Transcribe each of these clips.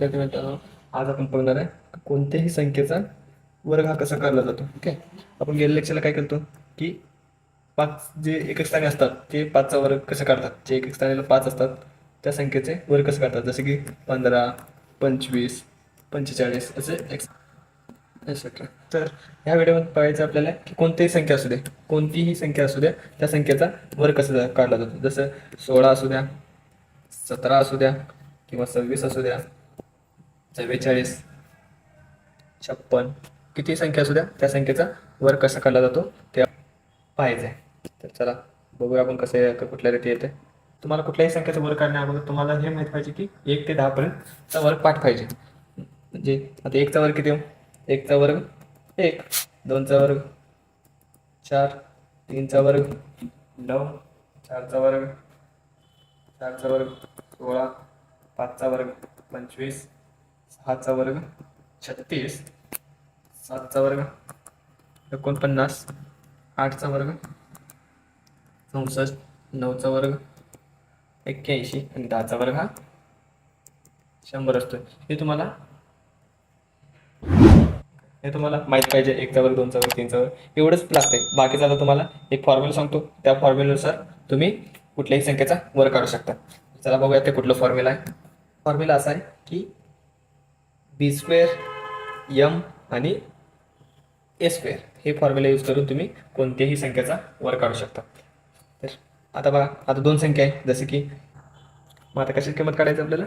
विद्यार्थी मित्रांनो uh, आज आपण बघणार आहे कोणत्याही संख्येचा वर्ग हा कसा काढला जातो. ओके आपण गेल्या लेक्चरला काय करतो की पाच जे एक स्थानी असतात ते पाचचा वर्ग कसं काढतात? जे एक स्थानीला पाच असतात त्या संख्येचे वर्ग कसं काढतात? जसे की पंधरा पंचवीस पंचेचाळीस असे एक्स एक्सेट्रा तर ह्या व्हिडिओमध्ये पाहायचं आपल्याला की कोणतीही संख्या असू दे कोणतीही संख्या असू द्या त्या संख्येचा वर्ग कसा काढला जातो? जसं सोळा असू द्या सतरा असू द्या किंवा सव्वीस असू द्या चव्वेचाळीस छप्पन. किती संख्या असू द्या? त्या संख्येचा वर्ग कसा काढला जातो ते पाहायचं आहे. तर चला बघूया आपण कसं आहे, कुठल्या रीती येते. तुम्हाला कुठल्याही संख्येचा वर्ग काढण्या अगोदर तुम्हाला हे माहीत पाहिजे की एक ते दहापर्यंतचा वर्ग पाठ पाहिजे. म्हणजे आता एकचा वर्ग किती एकचा वर्ग एक दोनचा वर्ग चार तीनचा वर्ग नऊ चारचा वर्ग चारचा वर्ग सोळा पाचचा वर्ग पंचवीस सहाचा वर्ग छत्तीस. सातचा वर्ग एकोणपन्नास. आठचा वर्ग चौसष्ट. नऊचा वर्ग एक्क्याऐंशी. आणि दहाचा वर्ग हा शंभर असतो. हे तुम्हाला हे तुम्हाला माहीत पाहिजे. एकचा वर्ग दोनचा वर्ग तीनचा वर्ग. एवढंच लागते बाकीचा आता तुम्हाला एक फॉर्म्युला सांगतो. त्या फॉर्म्युल्यानुसार तुम्ही कुठल्याही संख्येचा वर्ग काढू शकता. चला बघूया ते कुठलं फॉर्म्युला आहे. फॉर्म्युला असा आहे की बी स्क्वेअर यम आणि ए स्क्वेअर हे फॉर्म्युला यूज करून तुम्ही कोणत्याही संख्येचा वर काढू शकता. तर आता बघा आता दोन संख्या आहे. जसे की मग आता कशाची किंमत काढायची आपल्याला?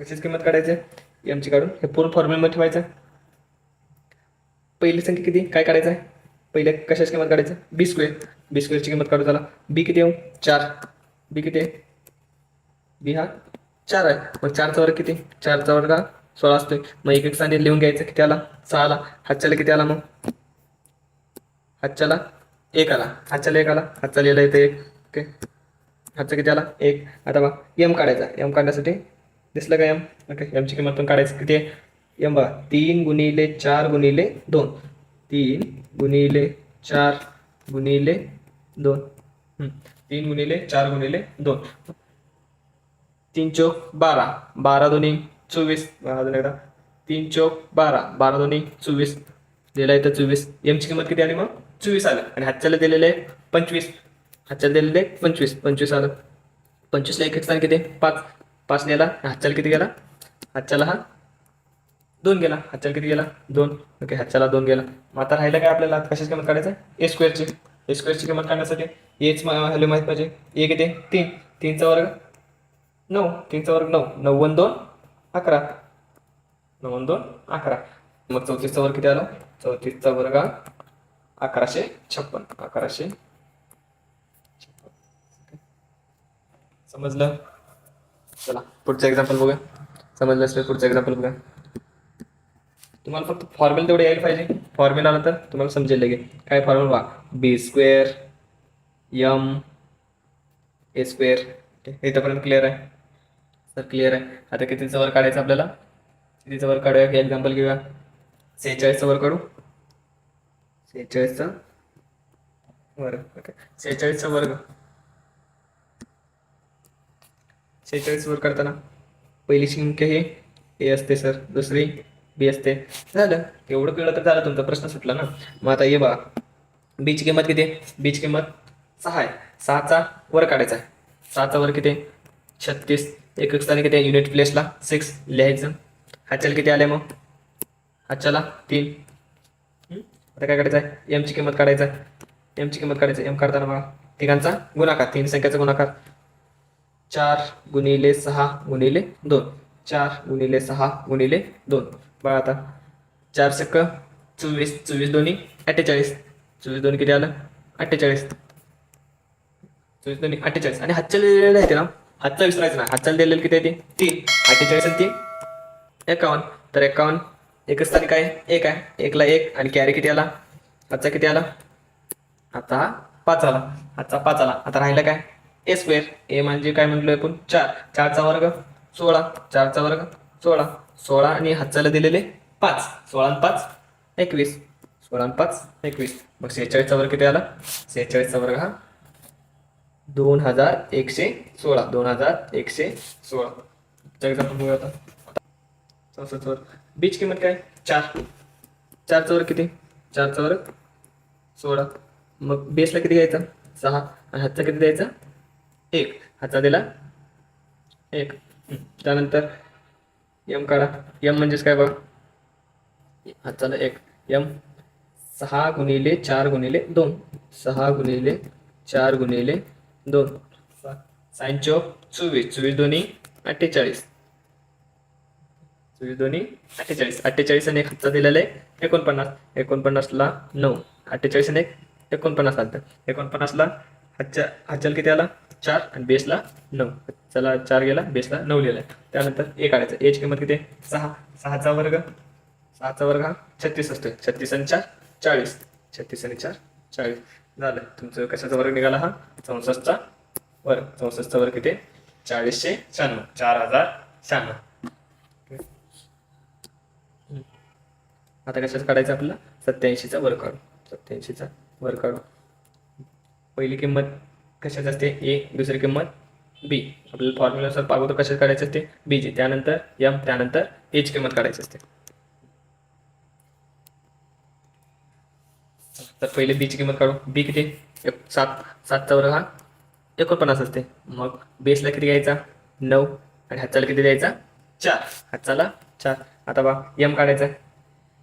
कशाची किंमत काढायची? एमची काढून. हे पूर्ण फॉर्म्युलामध्ये ठेवायचं. पहिली संख्या किती? काय काढायचं आहे? पहिले कशाची किंमत काढायचं? बी स्क्वेअर बी स्क्वेअरची किंमत काढू झाला बी किती येऊ चार. बी किती आहे? बी हा चार आहे. मग चारचा वर्ग किती? चारचा वर्ग हा सोळा असतोय. मग एक एक स्थानी लिहून घ्यायचं किती आला? सहा आला हातच्याला किती आला मग? हातच्याला एक आला. हातच्याला एक आला. हातचा लिहिला येतं एक. ओके. हातचा किती आला? एक. आता बघा एम काढायचा. एम काढण्यासाठी दिसलं का एम ओके. एमची किंमत पण काढायची. किती आहे? एम बघा. तीन गुणिले चार गुणिले दोन. तीन गुणिले चार गुणिले दोन. तीन गुणिले चार गुणिले दोन. तीन चौक बारा. बारा दोन्ही चोवीस. एकदा. तीन चौक बारा. बारा दोन्ही चोवीस. दिलं आहे तर चोवीस. एमची किंमत किती आली मग? चोवीस आलं. आणि हातच्याला दिलेलं आहे पंचवीस. हातच्याला दिलेलं आहे पंचवीस. पंचवीस आलं. पंचवीसला एक एक स्थान किती? पाच. पाच नेला हातच्याला किती गेला? हातच्याला हा? दोन गेला. हातच्याला किती गेला? दोन. ओके हातच्याला दोन गेला. मग आता राहिलं काय आपल्याला? कशाची किंमत काढायचं ए स्क्वेअरची ए स्क्वेअरची किंमत काढण्यासाठी एच व्हॅल्यू माहीत पाहिजे. ए किती? तीन. तीनचा वर्ग नऊ. तीनचा वर्ग नऊ. नव्वद दोन अकरा. नव्वद दोन अकरा. मग चौतीसचा वर्ग किती आला? चौतीसचा वर्ग अकराशे छप्पन. अकराशे छप्पन. समजलं? चला पुढचं एक्झाम्पल बघूया. समजलं असेल पुढचं एक्झाम्पल बघा तुम्हाला फक्त फॉर्म्युला तेवढे यायला पाहिजे. फॉर्म्युला आला तर तुम्हाला समजेल लगे काय फॉर्म्युला बी स्क्वेअर यम ए स्क्वेअर इथंपर्यंत क्लिअर आहे. सर क्लिअर आहे. आता कितीचा वर काढायचं आपल्याला? कितीचा वर काढूया? हे एक्झाम्पल घेऊया. सेहेचाळीसचा वर काढू. सेहेचाळीसचा वर्ग. ओके. सेहेचाळीसचा वर्ग. सेहेचाळीस वर करताना पहिली संख्या हे ए असते सर. दुसरी बी असते. झालं. एवढं कळलं तर झालं तुमचा प्रश्न सुटला ना. मग आता ये बघा. बीची किंमत किती आहे? बीची किंमत सहा आहे. सहाचा वर काढायचा आहे. सहाचा वर किती छत्तीस. एक एक स्थानी किती आहे? युनिट प्लेसला सिक्स लिहायचं. हाच्याला किती आले मग? हाच्याला तीन. आता काय काढायचं आहे एमची किंमत काढायचं आहे एमची किंमत काढायचं एम काढताना बघा. तिघांचा गुणाकार. तीन संख्याचा गुणाकार. चार गुणिले सहा गुणिले दोन. चार गुणिले सहा गुणिले दोन. बघा आता. चार सक्क चोवीस. चोवीस दोन्ही अठ्ठेचाळीस. चोवीस दोन्ही किती आलं? अठ्ठेचाळीस. चोवीस दोन्ही अठ्ठेचाळीस. आणि हातच्या लिहिलेलं आहे ते ना? हातचा विसरायचं ना हातचा दिलेलं किती आहे ते? तीन. अठ्ठेचाळीस आणि तीन? एकावन्न. तर एकावन्न एकच तारीख आहे. एक आहे. एकला एक. आणि कॅरी किती आला? हातचा किती आला? आता हा पाच आला. आजचा पाच आला. आता राहिला काय? ए स्क्वेअर ए म्हणजे काय म्हणलो आपण? चार. चारचा वर्ग सोळा. चारचा वर्ग सोळा. सोळा आणि हातचाला दिलेले पाच. सोळा आणि पाच एकवीस. सोळा आणि पाच एकवीस. मग सेहेचाळीसचा वर्ग किती आला? सेहेचाळीसचा वर्ग हा दोन हजार एकशे सोळा. दोन हजार एकशे सोळा. एक्झाम्पल बघूया आता. चौसष्ट वर. बीच किंमत काय? चार. चार चौर किती? चार चौर सोळा. मग बेसला किती घ्यायचा? सहा. आणि हातचा किती द्यायचा? एक. हातचा दिला? एक. त्यानंतर यम काढा. यम म्हणजेच काय बघा? हातचा एक. यम सहा गुणिले चार गुणिले दोन. सहा गुणिले चार गुणिले दोन. साइन चौक चोवीस. चोवीस दोन्ही अठ्ठेचाळीस. चोवीस दोन्ही अठ्ठेचाळीस. अठ्ठेचाळीस आणि एक हप्ता दिलेला आहे. एकोणपन्नास. एकोणपन्नासला नऊ. अठ्ठेचाळीस आणि एक एकोणपन्नास आलं एकोणपन्नासला हच्चा हातच्याला किती आला? चार. आणि बेसला नऊ. चला चार गेला. बेसला नऊ लिहिला त्यानंतर एक काढायचं. एच किंमत किती? सहा. सहाचा वर्ग. सहाचा वर्ग हा छत्तीस असतो छत्तीस आणि चार चाळीस. छत्तीस आणि चार चाळीस. झालं. तुमचं कशाचा वर्ग निघाला हा? चौसष्टचा वर्ग. चौसष्टचा वर्ग किती? चाळीसशे शहाण्णव. चार हजार शहाण्णव. आता कशाचं काढायचं आपल्याला? सत्याऐंशीचा वर्ग काढू. सत्याऐंशीचा वर्ग काढू. पहिली किंमत कशाच असते? ए. दुसरी किंमत बी. आपल्याला फॉर्म्युलानुसार अगोदर कशाच काढायचं असते? बीची त्यानंतर यम त्यानंतर एच किंमत काढायची असते. तर पहिले बीची किंमत काढू. बी किती? एक सात. सातचा वर्ग हा? एकोणपन्नास असते. मग बेसला किती घ्यायचा? नऊ. आणि हातचाला किती द्यायचा? चार. हातचाला चार. आता बा यम काढायचा.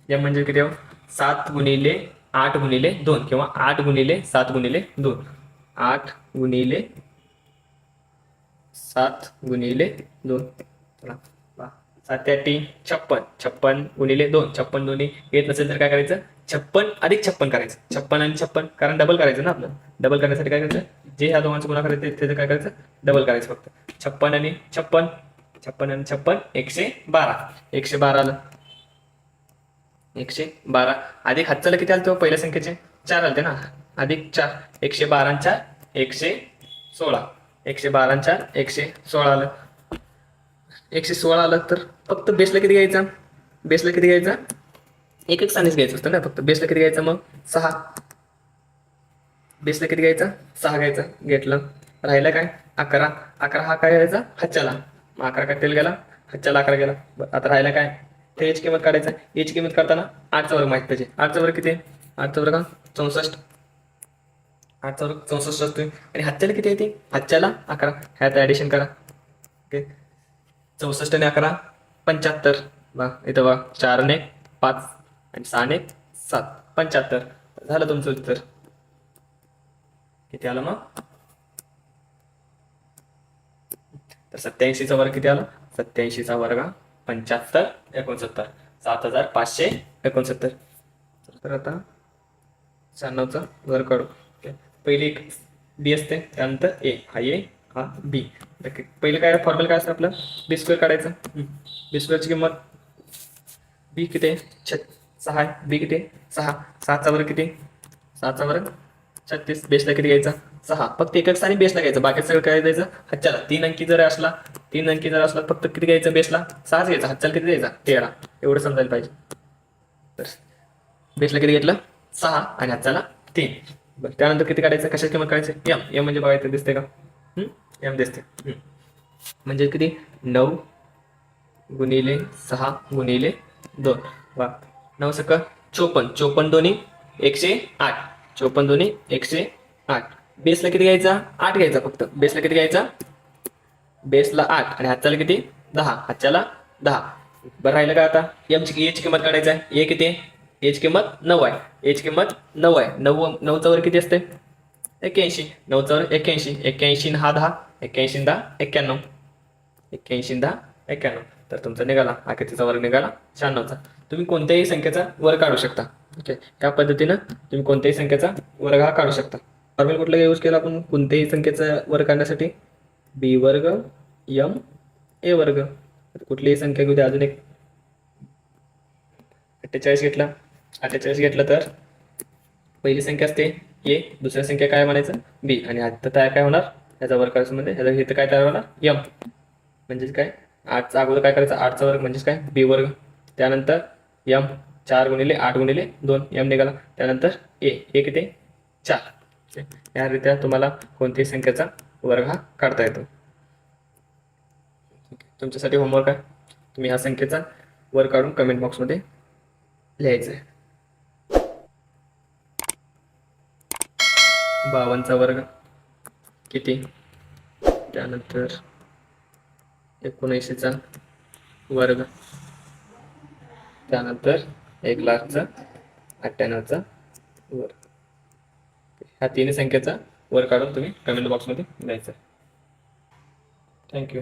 यम म्हणजे किती हो? सात गुणिले आठ गुणिले दोन किंवा आठ गुणिले सात गुणिले दोन. आठ गुणिले सात गुणिले दोन. सात आठी छप्पन. छप्पन गुणिले दोन. छप्पन दोन्ही येत नसेल तर काय करायचं? छप्पन अधिक छप्पन करायचं. छप्पन आणि छप्पन कारण डबल करायचं ना आपलं डबल करण्यासाठी काय करायचं? जे ह्या दोघांचं गुन्हा करायचं त्याचं काय करायचं? डबल करायचं फक्त. छप्पन आणि छप्पन छप्पन आणि छप्पन एकशे बारा. एकशे बारा आलं. एकशे बारा. अधिक हातचाला किती आलं तेव्हा पहिल्या संख्येचे? चार आलते ना. अधिक चार. एकशे बारा चार एकशे सोळा. एकशे बारा चार एकशे सोळा आलं. एकशे सोळा आलं तर फक्त बेसला किती घ्यायचा? बेसला किती घ्यायचा? एक एक स्थानीच घ्यायचं असतं ना फक्त बेसला किती घ्यायचं मग? सहा. बेसला किती घ्यायचा? सहा घ्यायचा. घेतलं. राहिलं काय? अकरा. अकरा हा काय घ्यायचा? हच्च्याला. मग अकरा काय तेल गेला? हच्च्याला अकरा गेला. आता राहिला काय? ते याची किंमत काढायचं. याची किंमत काढताना आठचा वर्ग माहीत पाहिजे. आठचा वर्ग किती? आहे आठचा वर्ग चौसष्ट. आठचा वर्ग चौसष्ट असतोय. आणि हच्च्याला किती येते हच्च्याला अकरा. ह्यात ॲडिशन करा. ओके चौसष्ट आणि अकरा पंच्याहत्तर. बा इथं बा चारने पाच. आणि सहाने सात. पंच्याहत्तर. झालं तुमचं उत्तर. किती आलं मग? तर सत्याऐंशीचा वर्ग किती आला? सत्याऐंशीचा वर्ग हा पंच्याहत्तर एकोणसत्तर. सात हजार पाचशे एकोणसत्तर. तर आता शहाण्णवचा वर्ग काढू. पहिली एक बी असते त्यानंतर ए हा ए हा बी पहिले पहिलं काय फॉर्म्युला काय असतं आपलं? बी स्क्वेअर काढायचं. बी स्क्वेअरची किंमत बी किती आहे? छ सहा आहे. बी किती आहे? सहा. सातचा वर्ग किती सहाचा वर्ग छत्तीस. बेसला किती घ्यायचा? सहा. फक्त एकच आणि बेसला घ्यायचं. बाकी सगळं काय द्यायचं? हच्च्याला तीन अंकी जर असला तीन अंकी जर असला फक्त किती घ्यायचं बेसला सहाच घ्यायचा. हच्च्याला किती द्यायचा? तेरा. एवढं समजायला पाहिजे. तर बेसला किती घेतलं? सहा आणि हच्च्याला तीन. बरं त्यानंतर किती काढायचं? कशाची किंमत काढायचं? एम एम म्हणजे बघायचं दिसते का? एम दिसते म्हणजे किती? नऊ गुणिले सहा गुणिले दोन. वा नऊ सक चोपन्न चोपन्न दोन्ही एकशे आठ. चोपन्न दोन्ही एकशे आठ. बेसला किती घ्यायचा? आठ घ्यायचा फक्त. बेसला किती घ्यायचा? बेसला आठ. आणि हातच्याला किती? दहा. हातच्याला दहा. बरं राहिलं का आता? एमची एची किंमत काढायचं आहे. ए किती? आहे एच किंमत नऊ आहे. एच किंमत नऊ आहे. नऊ नऊचा वर किती असते एक्क्याऐंशी. नऊचा वर एक्क्याऐंशी. एक्क्याऐंशी हा दहा. एक्क्याऐंशी दहा एक्क्याण्णव. एक्क्याऐंशी दहा एक्क्याण्णव. तर तुमचा निघाला. आकृतीचा वर्ग निघाला? शहाण्णवचा. तुम्ही कोणत्याही संख्येचा वर्ग काढू शकता. ओके या पद्धतीनं तुम्ही कोणत्याही संख्येचा वर्ग हा काढू शकता. फॉर्म्युला कुठला यूज केला आपण? कोणत्याही संख्येचा वर्ग काढण्यासाठी? बी वर्ग यम ए वर्ग. कुठलीही संख्या घेऊ द्या. अजून एक अठ्ठेचाळीस घेतला. अठ्ठेचाळीस घेतलं तर पहिली संख्या असते ए दुसऱ्या संख्या काय म्हणायचं? बी आणि आता तयार काय होणार? याचा वर्ग करायचं म्हणजे ह्याचा इथं काय तयार होणार? यम म्हणजेच काय? आठचा अगोदर काय करायचं? आठचा वर्ग म्हणजेच काय? बी वर्ग. त्यानंतर यम चार गुणिले आठ गुणिले दोन यम निघाला. त्यानंतर ए एक ते चार. या रीत्या तुम्हाला कोणत्याही संख्येचा वर्ग हा काढता येतो. तुमच्यासाठी होमवर्क आहे. तुम्ही ह्या संख्येचा वर काढून कमेंट बॉक्समध्ये लिहायचं आहे बावनचा वर्ग किती? त्यानंतर एकोणऐंशीचा वर्ग. त्यानंतर एक लाखचा अठ्ठ्याण्णवचा वर. ह्या तिन्ही संख्येचा वर काढून तुम्ही कमेंट बॉक्समध्ये द्यायचा थँक्यू